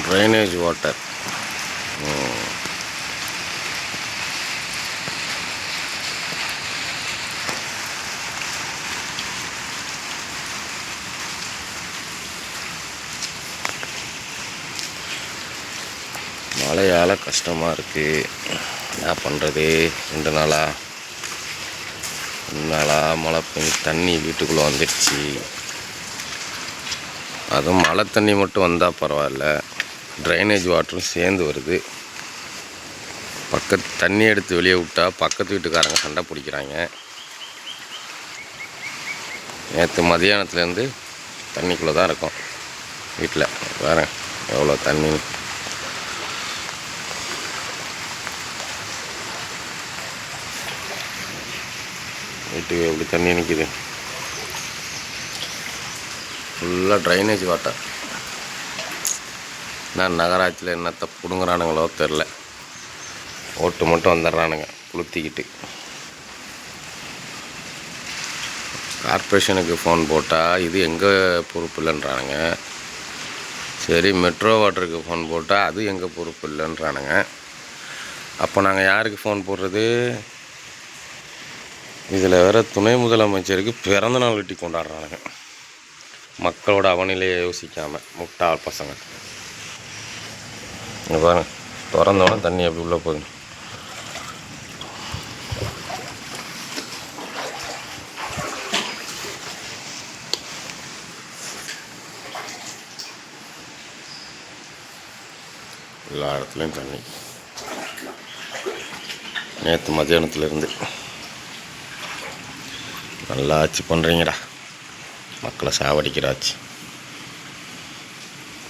Drainage water hmm. மழையால் கஷ்டமாக இருக்குது என்ன பண்ணுறது ரெண்டு நாளாக ரெண்டு நாளாக மழை பெஞ்சு தண்ணி வீட்டுக்குள்ளே வந்துடுச்சு அதுவும் மழை தண்ணி மட்டும் வந்தால் பரவாயில்ல. ட்ரைனேஜ் வாட்டரும் சேர்ந்து வருது. பக்கத்து தண்ணி எடுத்து வெளியே விட்டால் பக்கத்து வீட்டுக்காரங்க சண்டை பிடிக்கிறாங்க. நேற்று மதியானத்துலேருந்து தண்ணிக்குள்ளே தான் இருக்கும். வீட்டில். வேறு எவ்வளோ தண்ணி? வீட்டுக்கு எப்படி தண்ணி நிற்கிது ஃபுல்லாக ட்ரைனேஜ் வாட்டர் நான் நகராட்சியில் என்னத்தை பிடுங்குறானுங்களோ தெரில. ஓட்டு மட்டும் வந்துடுறானுங்க குளுத்திக்கிட்டு. கார்ப்பரேஷனுக்கு ஃபோன் போட்டால் இது எங்கள் பொறுப்பு இல்லைன்றானுங்க. சரி மெட்ரோ வாட்டருக்கு ஃபோன் போட்டால் அது எங்கள் பொறுப்பு இல்லைன்றானுங்க. அப்போ நாங்கள் யாருக்கு ஃபோன் போடுறது? இதில் வேறு துணை முதலமைச்சருக்கு பிறந்த நாள் வெட்டி கொண்டாடுறானுங்க. மக்களோட அவநிலையை யோசிக்காமல் முட்டாள் பசங்க. இங்கே பாருங்க. திறந்தோடனே தண்ணி அப்படி உள்ளே போகுது. எல்லா இடத்துலையும் தண்ணி. நேற்று மத்தியானத்துலேருந்து. நல்லா ஆட்சி பண்ணுறீங்கடா மக்களை சாவடிக்கிறாச்சு.